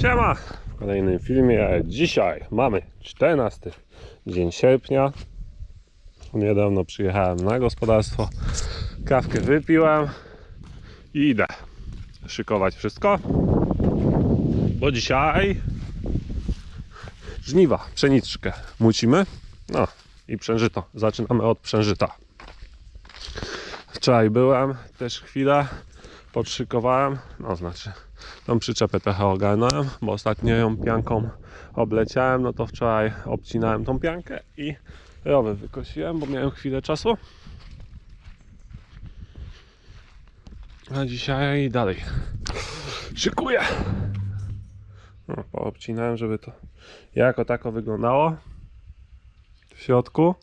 Siema! W kolejnym filmie. Dzisiaj mamy 14 dzień sierpnia. Niedawno przyjechałem na gospodarstwo. Kawkę wypiłem i idę szykować wszystko. Bo dzisiaj żniwa, pszeniczkę mucimy. No i przężyto. Zaczynamy od przężyta. Wczoraj byłem też chwilę, podszykowałem, no znaczy tą przyczepę trochę ogarnąłem, bo ostatnio ją pianką obleciałem, no to wczoraj obcinałem tą piankę i rowy wykosiłem, bo miałem chwilę czasu. A dzisiaj dalej szykuję. No, poobcinałem, żeby to jako tako wyglądało w środku.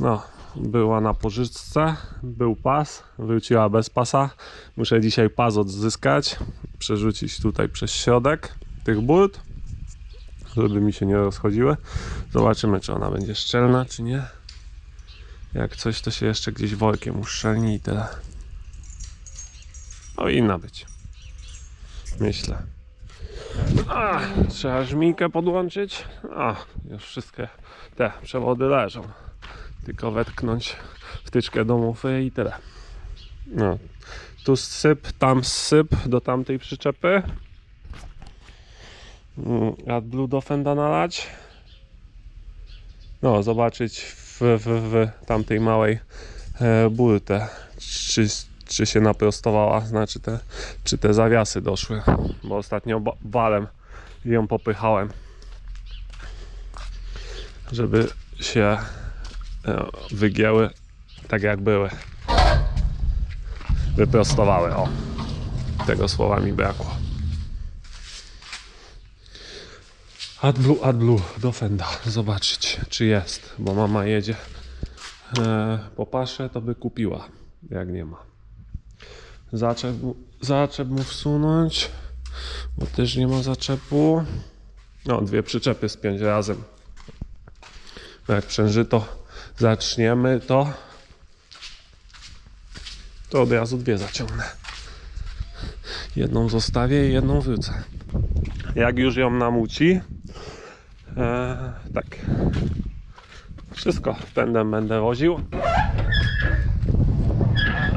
No, była na pożyczce, był pas, wróciła bez pasa. Muszę dzisiaj pas odzyskać, przerzucić tutaj przez środek tych burt, żeby mi się nie rozchodziły. Zobaczymy, czy ona będzie szczelna, czy nie. Jak coś, to się jeszcze gdzieś workiem uszczelni i tyle. Powinna być. Myślę. A, trzeba żminkę podłączyć. A, już wszystkie te przewody leżą tylko wetknąć wtyczkę do mufy i tyle. No. Tu syp, tam syp do tamtej przyczepy. Mm, AdBlue do fenda nalać. No, zobaczyć w, w, w tamtej małej e, burtę, czy, czy się naprostowała, znaczy te, czy te zawiasy doszły, bo ostatnio ba- balem ją popychałem, żeby się wygięły tak jak były. Wyprostowały, o. Tego słowa mi brakło. AdBlue, AdBlue do Fenda. Zobaczyć, czy jest, bo mama jedzie e, po paszę, to by kupiła, jak nie ma. Zaczep, zaczep mu wsunąć, bo też nie ma zaczepu. No, dwie przyczepy spiąć razem. Jak przężyto zaczniemy, to to od razu dwie zaciągnę. Jedną zostawię i jedną wrócę. Jak już ją namuci, e, tak. Wszystko pędem będę woził.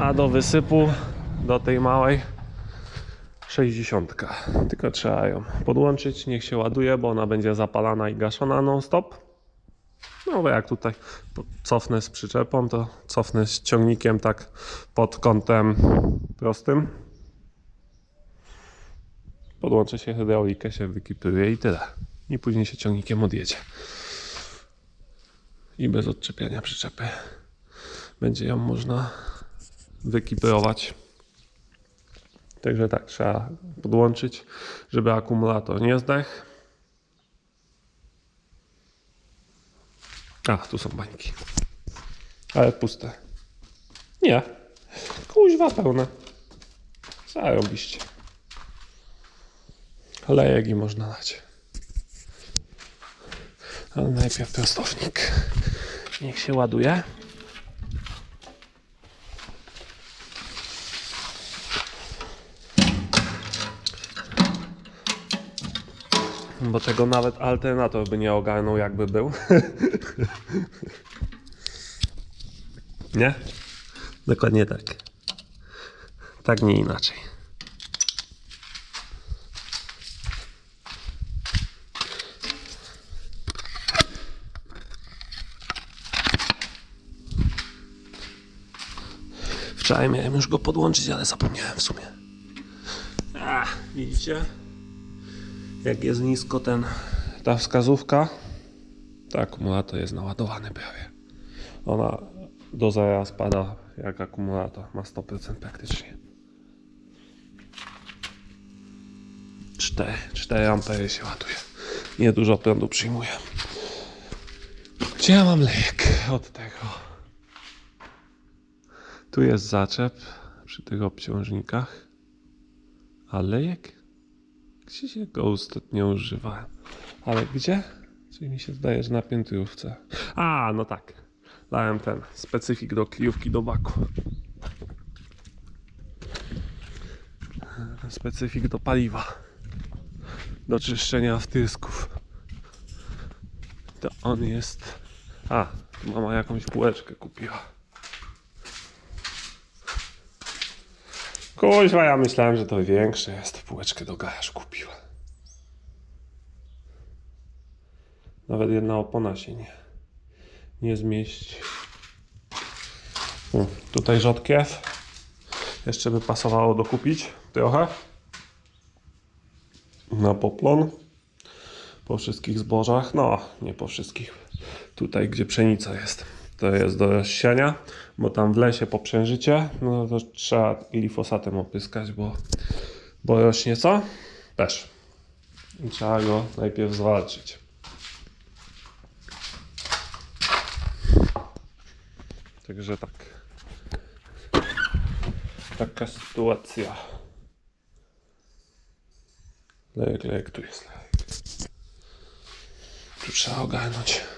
A do wysypu, do tej małej 60. Tylko trzeba ją podłączyć, niech się ładuje, bo ona będzie zapalana i gaszona non stop. No bo jak tutaj cofnę z przyczepą, to cofnę z ciągnikiem tak pod kątem prostym. Podłączę się hydraulikę, się wykipuje i tyle. I później się ciągnikiem odjedzie. I bez odczepiania przyczepy. Będzie ją można wykiprować. Także tak, trzeba podłączyć, żeby akumulator nie zdechł. A, tu są bańki. Ale puste. Nie. Kuźwa pełne. Zarobiście. Lejek i można dać. Ale najpierw prostownik. Niech się ładuje. Bo tego nawet alternator by nie ogarnął jakby był. Nie? Dokładnie tak. Tak, nie inaczej. Wczoraj miałem już go podłączyć, ale zapomniałem w sumie. Ach, widzicie? Jak jest nisko ten, ta wskazówka, to akumulator jest naładowany prawie. Ona do zera spada jak akumulator, ma 100% praktycznie. 4, 4 ampery się ładuje. Niedużo prądu przyjmuje. Gdzie ja mam lejek od tego? Tu jest zaczep przy tych obciążnikach. A lejek? Gdzie się go ostatnio używałem? Ale gdzie? Czyli mi się zdaje, że na piętrówce. A, no tak. Dałem ten specyfik do kijówki do baku. Specyfik do paliwa. do czyszczenia wtysków. To on jest... A, mama jakąś półeczkę kupiła. Kuźwa, ja myślałem, że to większe jest. Półeczkę do garażu kupiła. Nawet jedna opona się nie, nie zmieści. U, tutaj rzodkiew. Jeszcze by pasowało dokupić trochę. Na poplon. Po wszystkich zbożach. No, nie po wszystkich. Tutaj, gdzie pszenica jest. To jest do rozsiania, bo tam w lesie po przężycie, no to trzeba glifosatem opyskać, bo, bo rośnie co? Też. I trzeba go najpierw zwalczyć. Także tak. Taka sytuacja. Lejek, lejek, tu jest lejek. Tu trzeba ogarnąć.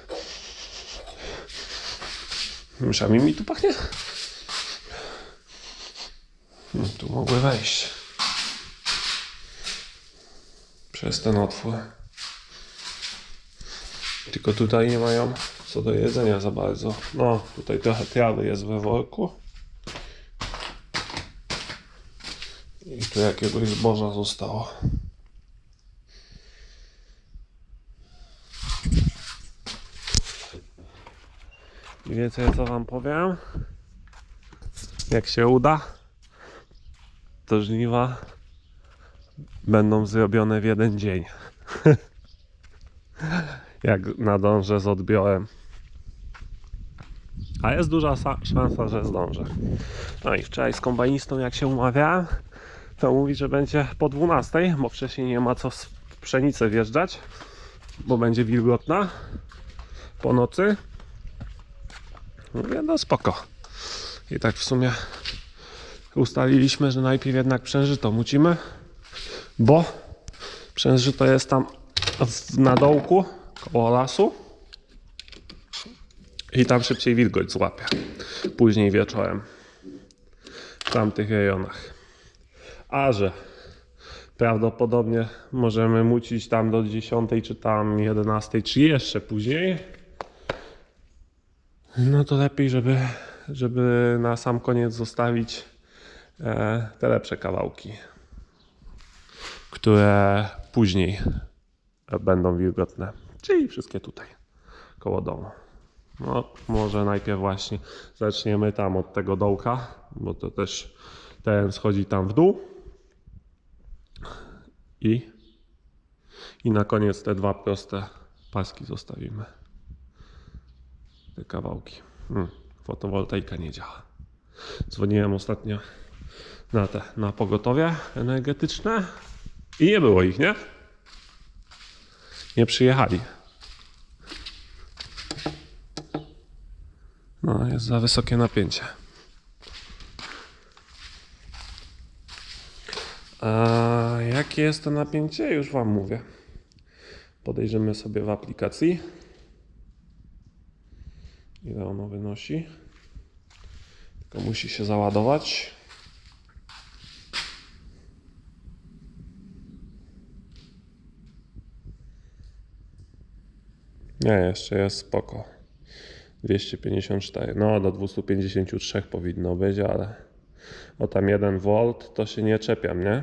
Myszami mi tu pachnie? No, tu mogły wejść. Przez ten otwór. Tylko tutaj nie mają co do jedzenia za bardzo. No, tutaj trochę trawy jest we worku. I tu jakiegoś zboża zostało. Wiecie co wam powiem? Jak się uda, to żniwa będą zrobione w jeden dzień. Jak nadążę z odbiorem. A jest duża sa- szansa, że zdążę. No i wczoraj z kombajnistą jak się umawiałem, to mówi, że będzie po 12, bo wcześniej nie ma co w pszenicę wjeżdżać, bo będzie wilgotna po nocy. Mówię, no spoko. I tak w sumie ustaliliśmy, że najpierw jednak przężyto mucimy, bo przężyto jest tam na dołku, koło lasu i tam szybciej wilgoć złapie. Później wieczorem w tamtych rejonach. A że prawdopodobnie możemy mucić tam do 10 czy tam 11 czy jeszcze później, no to lepiej, żeby, żeby na sam koniec zostawić e, te lepsze kawałki, które później będą wilgotne. Czyli wszystkie tutaj, koło domu. No, może najpierw właśnie zaczniemy tam od tego dołka, bo to też ten schodzi tam w dół. I, i na koniec te dwa proste paski zostawimy te kawałki. Hmm, fotowoltaika nie działa. Dzwoniłem ostatnio na te, na pogotowie energetyczne i nie było ich, nie? Nie przyjechali. No, jest za wysokie napięcie. A jakie jest to napięcie? Już Wam mówię. Podejrzymy sobie w aplikacji ile ono wynosi. Tylko musi się załadować. Nie, jeszcze jest spoko. 254. No, do 253 powinno być, ale o tam 1 V to się nie czepiam, nie?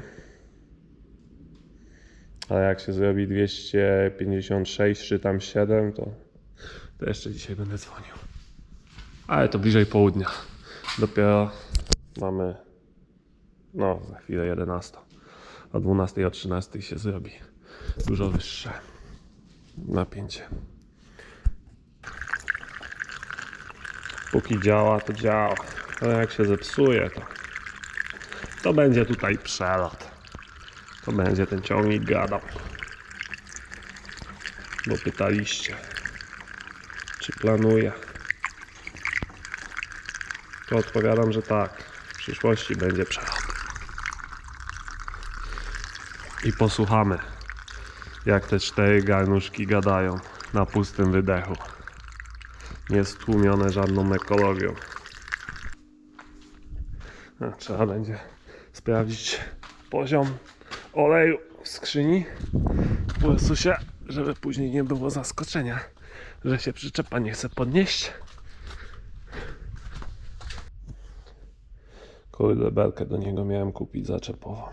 Ale jak się zrobi 256 czy tam 7, to to jeszcze dzisiaj będę dzwonił. Ale to bliżej południa. Dopiero mamy, no za chwilę 11. O 12 o 13 się zrobi dużo wyższe napięcie. Póki działa, to działa. Ale jak się zepsuje, to, to będzie tutaj przelot. To będzie ten ciągnik gadał. Bo pytaliście planuje. To odpowiadam, że tak. W przyszłości będzie przelot. I posłuchamy, jak te cztery garnuszki gadają na pustym wydechu. Nie stłumione żadną ekologią. A, trzeba będzie sprawdzić poziom oleju w skrzyni. w Ursusie, żeby później nie było zaskoczenia, że się przyczepa nie chce podnieść. Kurde, belkę do niego miałem kupić zaczepowo.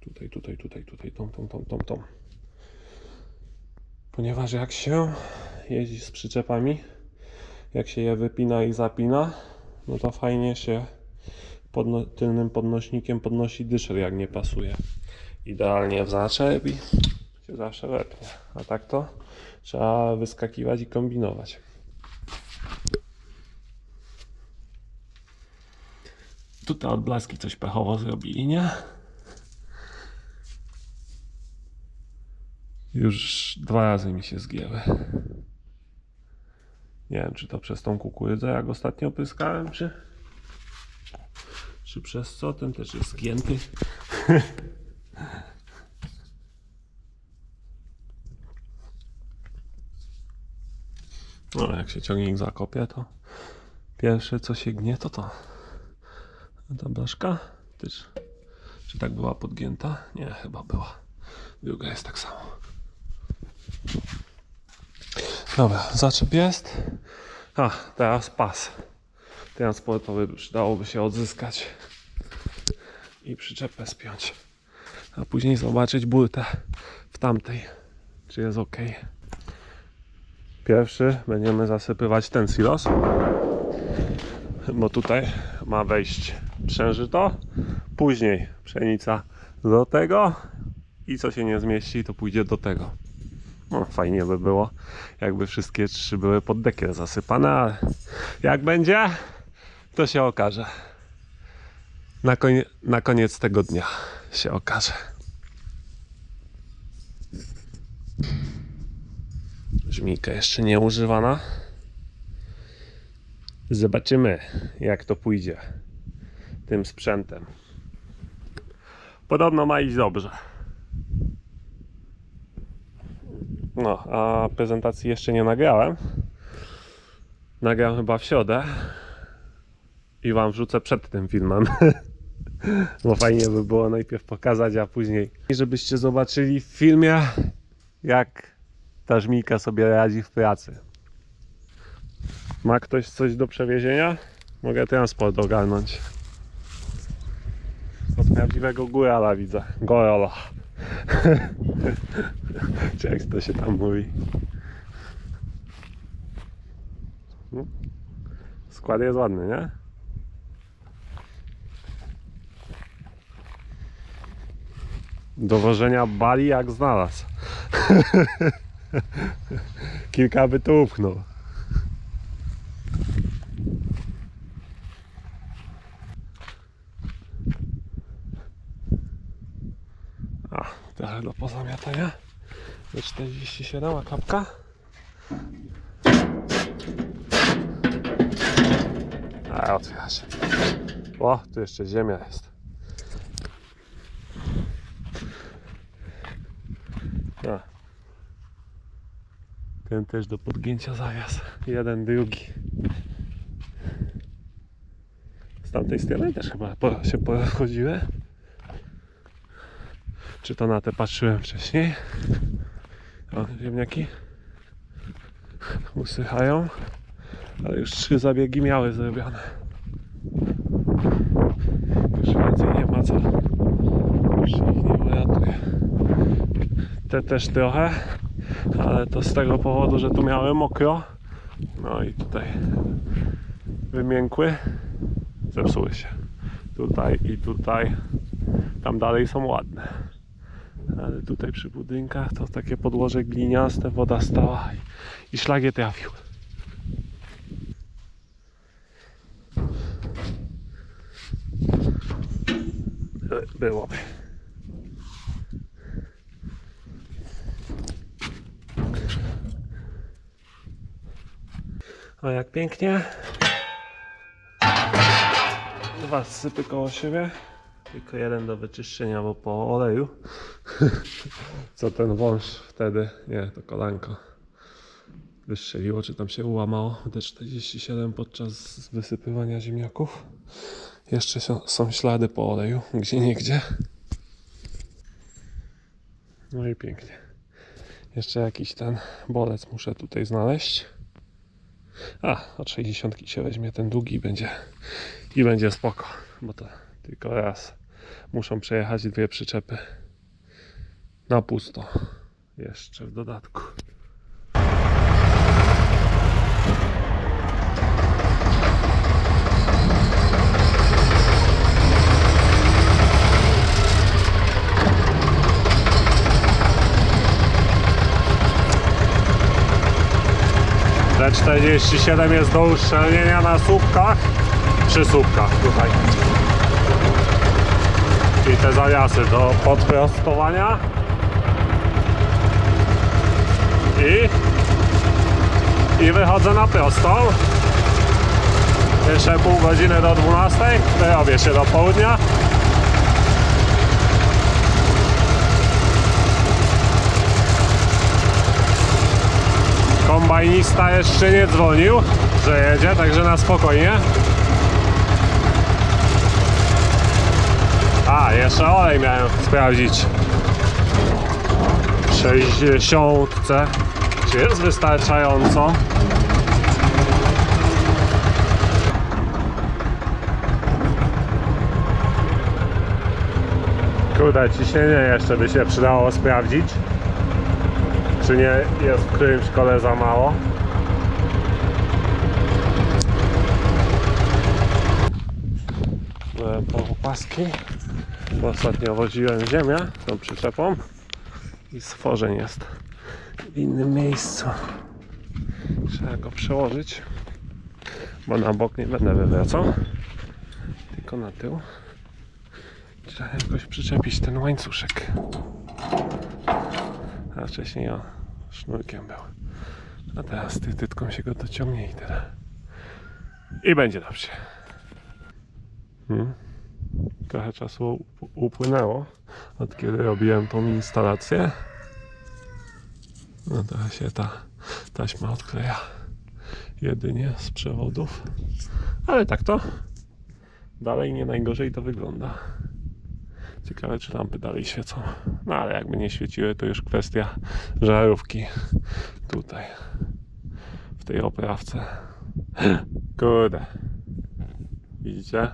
Tutaj, tutaj, tutaj, tutaj, tą, tą, tą, tą, tą. Ponieważ jak się jeździ z przyczepami, jak się je wypina i zapina, no to fajnie się podno- tylnym podnośnikiem podnosi dyszer, jak nie pasuje. Idealnie w zaczep i się zawsze wepnie. A tak to trzeba wyskakiwać i kombinować. Tutaj odblaski coś pechowo zrobili, nie? Już dwa razy mi się zgięły. Nie wiem, czy to przez tą kukurydzę, jak ostatnio pyskałem, czy... Czy przez co? Ten też jest zgięty. No, jak się ciągnik zakopie, to pierwsze co się gnie, to to. Ta blaszka? Tyż, czy tak była podgięta? Nie, chyba była. Druga jest tak samo. Dobra, zaczep jest. A, teraz pas transportowy przydałoby się odzyskać i przyczepę spiąć. A później zobaczyć burtę w tamtej, czy jest ok. Pierwszy będziemy zasypywać ten silos, bo tutaj ma wejść przężyto, później pszenica do tego i co się nie zmieści, to pójdzie do tego. No, fajnie by było, jakby wszystkie trzy były pod dekiel zasypane, ale jak będzie, to się okaże. Na, konie, na koniec tego dnia się okaże. Żmijka jeszcze nie używana. Zobaczymy, jak to pójdzie tym sprzętem. Podobno ma iść dobrze. No, a prezentacji jeszcze nie nagrałem. Nagram chyba w środę i wam wrzucę przed tym filmem. Bo fajnie by było najpierw pokazać, a później. Żebyście zobaczyli w filmie, jak ta żmijka sobie radzi w pracy. Ma ktoś coś do przewiezienia? Mogę transport ogarnąć. Od prawdziwego górala widzę. Gorola. Czy jak to się tam mówi? No. Skład jest ładny, nie? Dowożenia bali jak znalazł. Kilka by tu upchnął. A, trochę do pozamiatania. Do 47 a kapka. A, otwiera się. O, tu jeszcze ziemia jest. A. Ten też do podgięcia zawias. Jeden, drugi. Z tamtej strony też chyba po, się porozchodziły. Czy to na te patrzyłem wcześniej? O, ziemniaki usychają, ale już trzy zabiegi miały zrobione. Już więcej nie ma co. Już ich nie uratuje. Te też trochę, ale to z tego powodu, że tu miały mokro. No i tutaj wymiękły, zepsuły się. Tutaj i tutaj. Tam dalej są ładne. Ale tutaj przy budynkach to takie podłoże gliniaste, woda stała i, i szlak je trafił. By- Byłoby. O jak pięknie. Dwa sypy koło siebie. Tylko jeden do wyczyszczenia, bo po oleju. Co ten wąż wtedy? Nie, to kolanko. Wystrzeliło, czy tam się ułamało. D47 podczas wysypywania ziemniaków. Jeszcze są, ślady po oleju, gdzie nie gdzie. No i pięknie. Jeszcze jakiś ten bolec muszę tutaj znaleźć. A, od 60 się weźmie ten długi i będzie, i będzie spoko. Bo to tylko raz muszą przejechać dwie przyczepy na pusto. Jeszcze w dodatku. T47 jest do uszczelnienia na słupkach, przy słupkach tutaj. I te zawiasy do podprostowania. I, I wychodzę na prostą. Jeszcze pół godziny do 12. Wyrobię się do południa. Kombajnista jeszcze nie dzwonił, że jedzie, także na spokojnie. A, jeszcze olej miałem sprawdzić. 60. Czy jest wystarczająco? Kurde, ciśnienie jeszcze by się przydało sprawdzić. Czy nie jest w którymś kole za mało? E, Po opaski. Bo ostatnio woziłem ziemię tą przyczepą i stworzeń jest w innym miejscu. Trzeba go przełożyć, bo na bok nie będę wywracał, tylko na tył. Trzeba jakoś przyczepić ten łańcuszek. A wcześniej o, sznurkiem był. A teraz ty, tytką się go dociągnie i tyle. I będzie dobrze. Hmm. Trochę czasu up- upłynęło od kiedy robiłem tą instalację. No teraz się ta taśma odkleja jedynie z przewodów. Ale tak to dalej nie najgorzej to wygląda. Ciekawe, czy lampy dalej świecą. No ale jakby nie świeciły, to już kwestia żarówki tutaj, w tej oprawce. Kurde. Widzicie?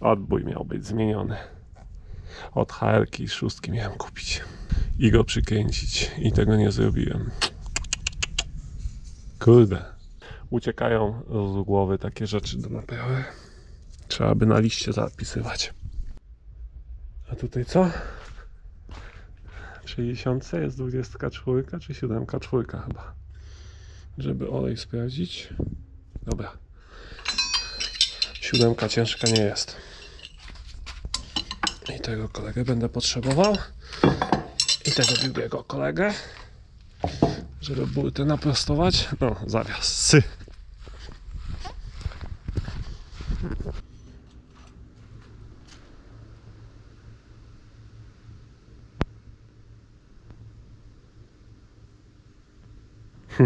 Odbój miał być zmieniony. Od HR-ki szóstki miałem kupić i go przykręcić i tego nie zrobiłem. Kurde. Uciekają z głowy takie rzeczy do naprawy. Trzeba by na liście zapisywać. A tutaj co? W 60 jest 24 czy 7 czwórka chyba. Żeby olej sprawdzić. Dobra. Siódemka ciężka nie jest. I tego kolegę będę potrzebował. I tego drugiego kolegę. Żeby burtę naprostować. No, zawiasy.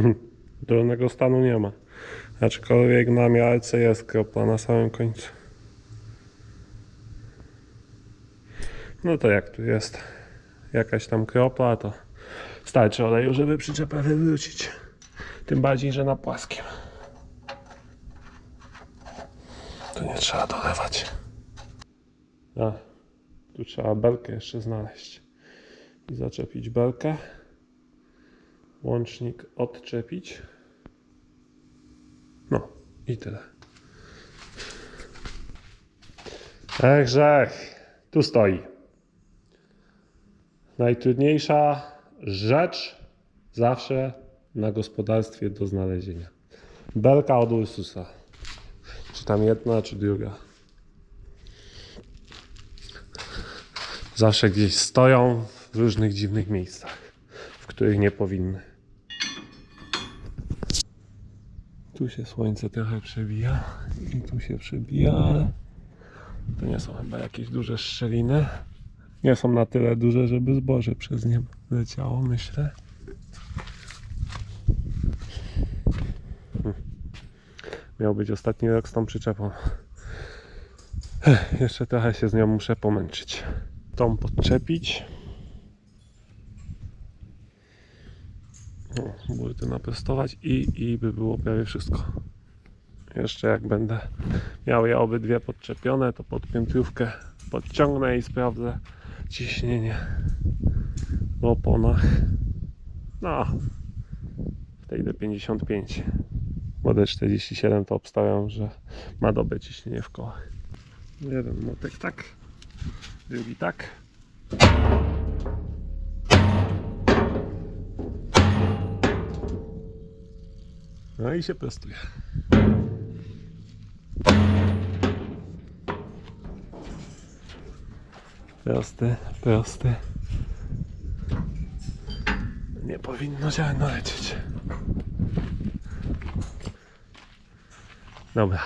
Dolnego stanu nie ma. Aczkolwiek na miarce jest kropla na samym końcu. No to jak tu jest jakaś tam kropla, to starczy oleju, żeby przyczepę wywrócić. Tym bardziej, że na płaskim. Tu nie trzeba dolewać. A, tu trzeba belkę jeszcze znaleźć. I zaczepić belkę. Łącznik odczepić. No i tyle. Echże, tu stoi. Najtrudniejsza rzecz zawsze na gospodarstwie do znalezienia. Belka od Ursusa. Czy tam jedna, czy druga. Zawsze gdzieś stoją w różnych dziwnych miejscach, w których nie powinny. Tu się słońce trochę przebija i tu się przebija, ale to nie są chyba jakieś duże szczeliny. Nie są na tyle duże, żeby zboże przez nie leciało, myślę. Hmm. Miał być ostatni rok z tą przyczepą. Jeszcze trochę się z nią muszę pomęczyć. Tą podczepić. O, burty naprostować i, i by było prawie wszystko. Jeszcze jak będę miał je obydwie podczepione, to pod piętriówkę podciągnę i sprawdzę ciśnienie w oponach. No, w tej D55. Bo D47 to obstawiam, że ma dobre ciśnienie w kołach. Jeden motek tak, drugi tak. No i się prostuje. Prosty, prosty. Nie powinno ziarno lecieć. Dobra.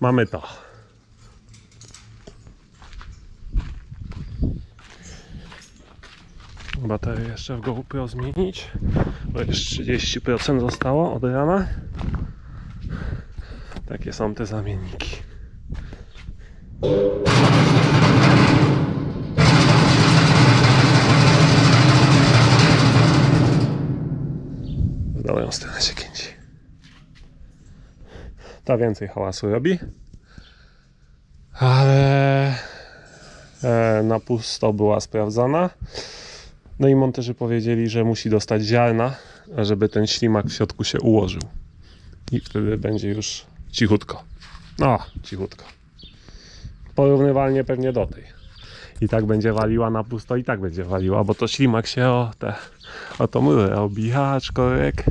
Mamy to. Baterię jeszcze w GoPro zmienić, bo już 30% zostało od rana. Takie są te zamienniki. W dobrą stronę się. Ta więcej hałasu robi. Ale e, na pusto była sprawdzana. No i monterzy powiedzieli, że musi dostać ziarna, żeby ten ślimak w środku się ułożył. I wtedy będzie już cichutko. No, cichutko. Porównywalnie pewnie do tej. I tak będzie waliła na pusto, i tak będzie waliła, bo to ślimak się o te, o tą rurę obija, aczkolwiek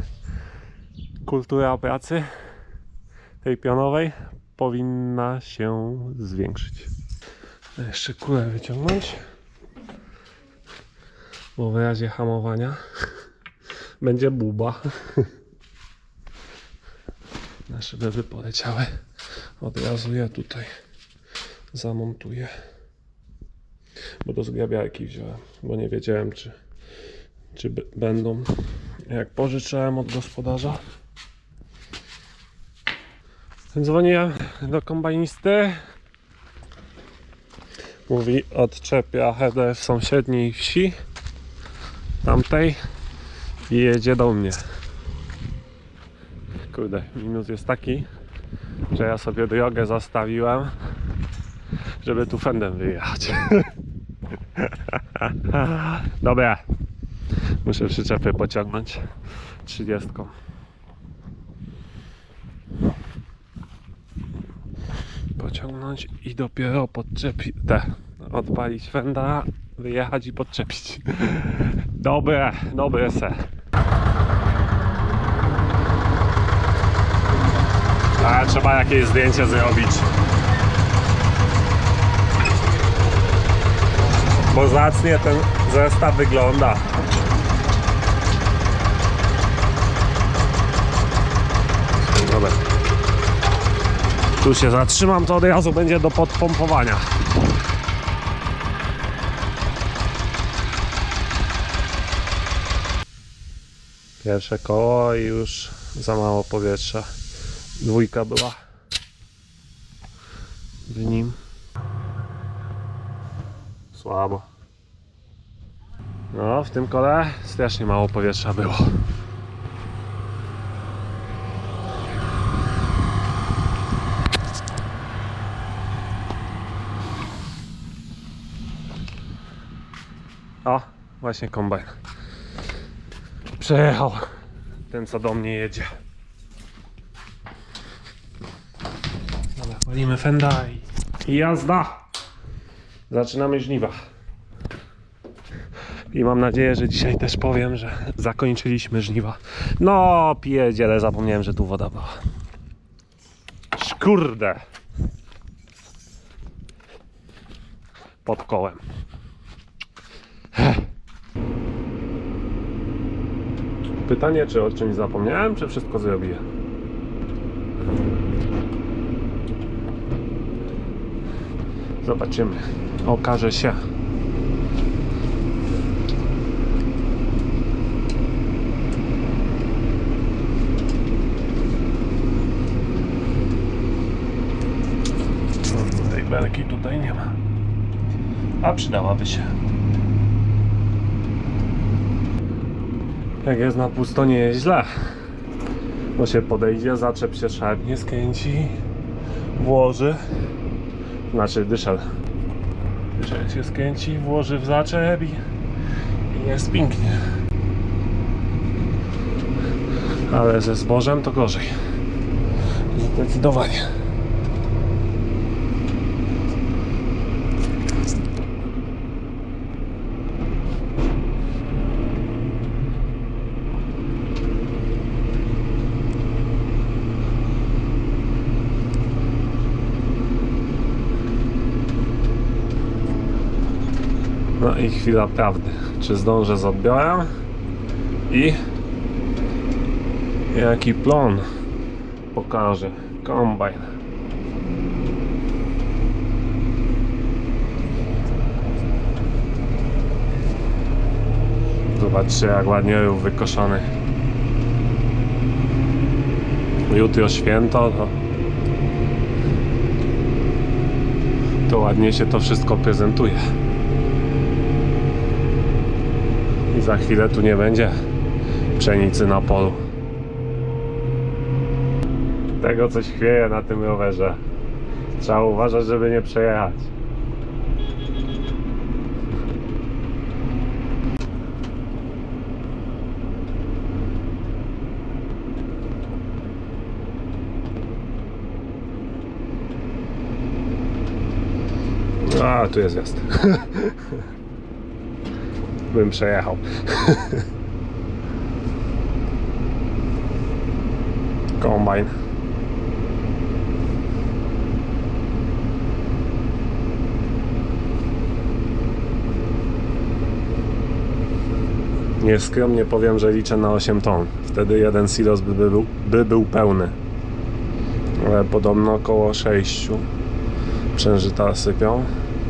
kultura pracy tej pionowej powinna się zwiększyć. Jeszcze kulę wyciągnąć bo w razie hamowania będzie buba. Na szyby by poleciały. Od razu je tutaj zamontuję. Bo do zgrabiarki wziąłem, bo nie wiedziałem czy, czy będą. Jak pożyczałem od gospodarza. Dzwonię do kombajnisty. Mówi odczepia w sąsiedniej wsi tamtej i jedzie do mnie. Kurde, minus jest taki, że ja sobie drogę zastawiłem, żeby tu fendem wyjechać. Dobra, muszę przyczepy pociągnąć 30. Pociągnąć i dopiero podczepić, odpalić fenda, wyjechać i podczepić. Dobre, dobre se. A trzeba jakieś zdjęcie zrobić. Bo zacnie ten zestaw wygląda. Dobra. Tu się zatrzymam, to od razu będzie do podpompowania. Pierwsze koło i już za mało powietrza. Dwójka była w nim. Słabo. No, w tym kole strasznie mało powietrza było. O, właśnie kombajn. Przejechał ten co do mnie jedzie. Dobra, palimy fenda i, jazda. Zaczynamy żniwa. I mam nadzieję, że dzisiaj też powiem, że zakończyliśmy żniwa. No, pierdziele, zapomniałem, że tu woda była. Szkurde. Pod kołem. Pytanie, czy o czymś zapomniałem, czy wszystko zrobiłem? Zobaczymy. Okaże się. Tej belki tutaj nie ma. A przydałaby się. Jak jest na pusto, nie jest źle. Bo się podejdzie, zaczep się szarpnie, skręci, włoży. Znaczy dyszel. Dyszel się skręci, włoży w zaczep i, i jest pięknie. Ale ze zbożem to gorzej. Zdecydowanie. No i chwila prawdy. Czy zdążę z odbiorem? I jaki plon pokaże kombajn. Zobaczcie jak ładnie był wykoszony. Jutro święto, to, to ładnie się to wszystko prezentuje. Za chwilę tu nie będzie pszenicy na polu. Tego coś chwieje na tym rowerze. Trzeba uważać, żeby nie przejechać. A, tu jest. Bym przejechał. Kombajn. Nieskromnie powiem, że liczę na 8 ton. Wtedy jeden silos by był, by był pełny. Ale podobno około 6 przężyta sypią.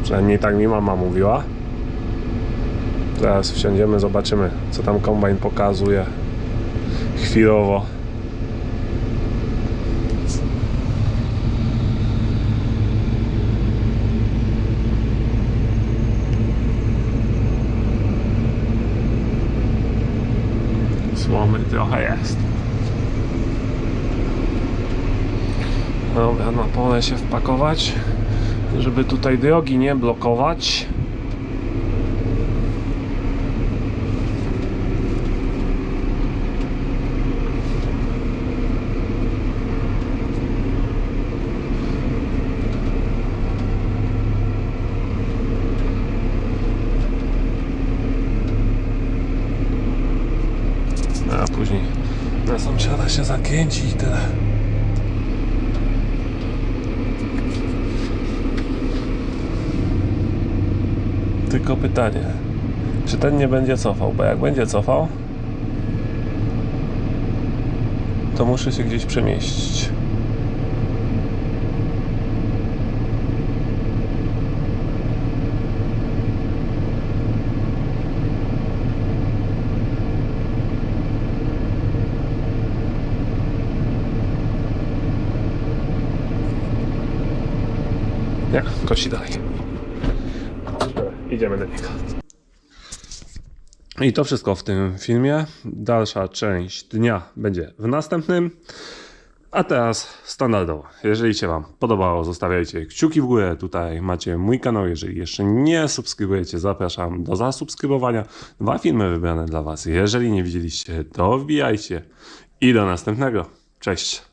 Przynajmniej tak mi mama mówiła. Teraz wsiądziemy, zobaczymy, co tam kombajn pokazuje chwilowo. Słomy trochę jest. Dobra, na pole się wpakować, żeby tutaj drogi nie blokować. A później na sąsiada się zakręci i tyle. Tylko pytanie, czy ten nie będzie cofał? Bo jak będzie cofał, to muszę się gdzieś przemieścić. Nie, kosi dalej. Idziemy do niego. I to wszystko w tym filmie. Dalsza część dnia będzie w następnym. A teraz standardowo. Jeżeli się Wam podobało, zostawiajcie kciuki w górę. Tutaj macie mój kanał. Jeżeli jeszcze nie subskrybujecie, zapraszam do zasubskrybowania. Dwa filmy wybrane dla Was. Jeżeli nie widzieliście, to wbijajcie. I do następnego. Cześć.